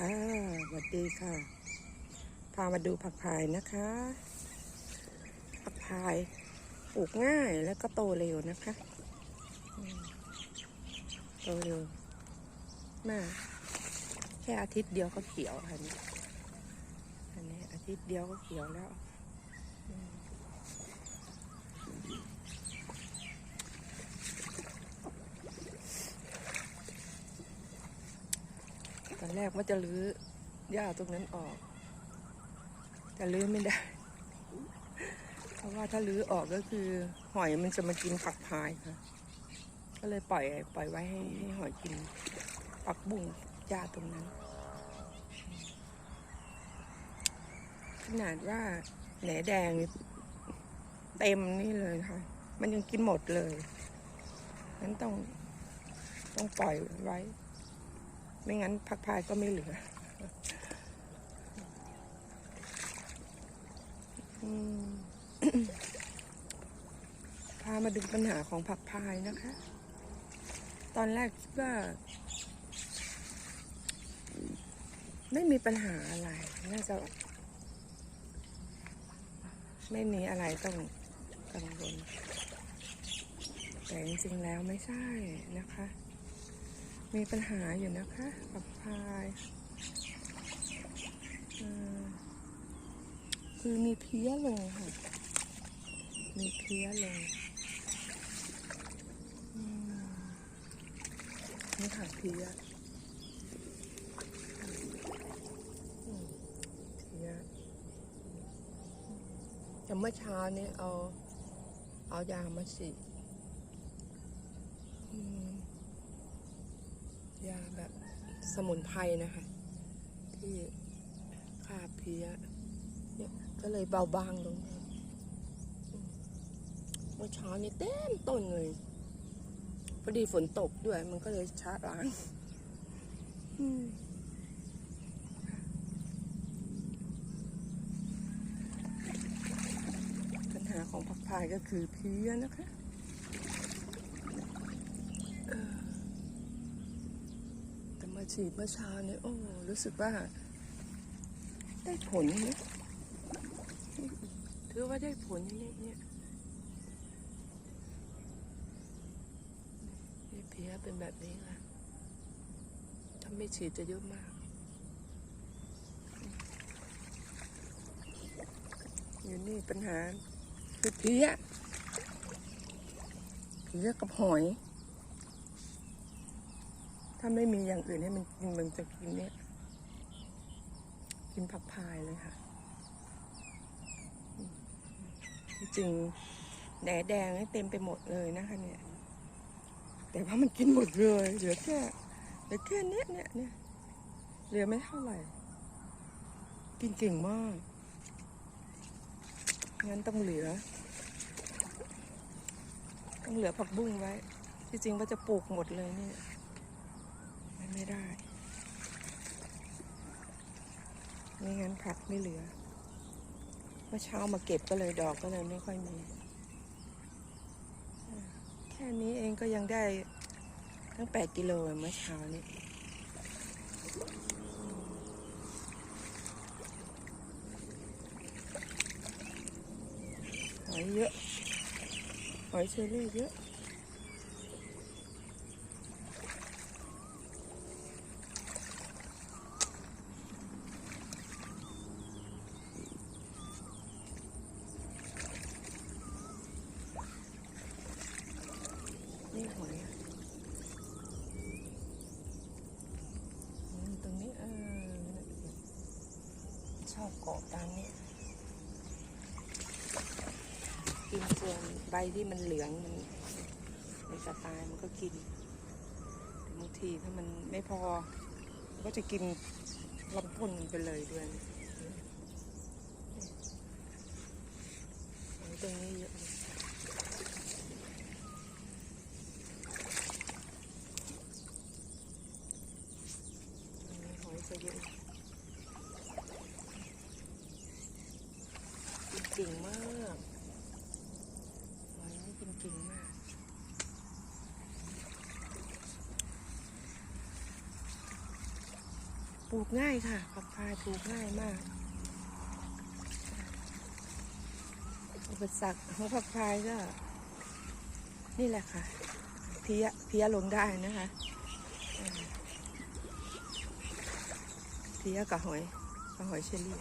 ค่ะสวัสดีค่ะ พามาดูผักพายนะคะ ผักพายปลูกง่ายแล้วก็โตเร็วนะคะ โตเร็วมากแค่อาทิตย์เดียวก็เขียวอันนี้อันนี้อาทิตย์เดียวก็เขียวแล้วอืมตอน แรกว่าจะรื้อหญ้าตรงนั้นออก แต่รื้อไม่ได้ เพราะว่าถ้ารื้อออกก็คือ หอยมันจะมากินผักพายค่ะ ก็เลยปล่อยปล่อยไว้ให้ให้หอยกินผักบุ้งหญ้าตรงนั้น ขนาดว่าแหนแดงเต็มนี่เลยค่ะ มันยังกินหมดเลยนั้นต้องต้องปล่อยไว้ ไม่งั้นผักพายก็ไม่เหลืออืมพามาดูปัญหาของผักพายนะคะ ตอนแรกคิดว่า ไม่มีปัญหาอะไร น่าจะ ไม่มีอะไรต้องกังวลแต่จริงๆแล้วไม่ใช่นะคะ มีปัญหาอยู่นะคะผักพายคือมีเพี้ยลงค่ะ มีเพี้ยลงอืมนี่ค่ะเพี้ยเพี้ยแต่เมื่อเช้านี้เอา เอายามาฉีอืม ยาแบบสมุนไพรนะคะ ที่ฆ่าเพี้ยเนี่ยก็เลยเบาบางลงเมื่อเช้านี้เต็มต้นเลยพอดีฝนตกด้วย มันก็เลยชาล้างปัญหาของผักพายก็คือเพี้ยนะคะ แต่มา ฉีดเมื่อเช้าเนี่ยโอ้รู้สึกว่า ได้ผลนะถือว่าได้ผลเนี่ยเนี่ยนี่เพี้ยเป็นแบบนี้ค่ะถ้าไม่ฉีดจะเยอะมาก อยู่นี่ปัญหาคือเพี้ยเพี้ยกับหอย ถ้าไม่มีอย่างอื่นให้มันกินมันจะกินเนี่ย กินผักพายเลยค่ะ จริงแหนแดงนี่เต็มไปหมดเลยนะคะเนี่ย แต่ว่ามันกินหมดเลยเหลือแค่เหลือแค่เนี้ยเนี่ยเนี่ยเหลือไม่เท่าไหร่ กินเก่งมาก งั้นต้องเหลือ ต้องเหลือผักบุ้งไว้ ที่จริงว่าจะปลูกหมดเลยเนี่ย ไม่ได้ ไม่งั้นผักไม่เหลือ เมื่อเช้ามาเก็บก็เลยดอกก็เลยไม่ค่อยมี แค่นี้เองก็ยังได้ตั้งแปดกิโลเมื่อเช้านี้หอยเยอะ หอยเชอรี่เยอะ นี่หอยอะอืมตรงนี้เออ ชอบเกาะตามนี้กินส่วนใบที่มันเหลืองมันมันจะตายมันก็กินบางทีถ้ามันไม่พอ ก็จะกินลำต้นมันไปเลยด้วยหอยตรงนี้เยอะเลย อันนี้หอยจะเยอะ กิ่งมากหอยนี่กินเก่งมากปลูกง่ายค่ะผักพายปลูกง่ายมาก อุปสรรคของผักพายก็ นี่แหละค่ะ เพี้ยเพี้ยลงได้นะคะเพี้ยกับหอยกับหอยเชอรี่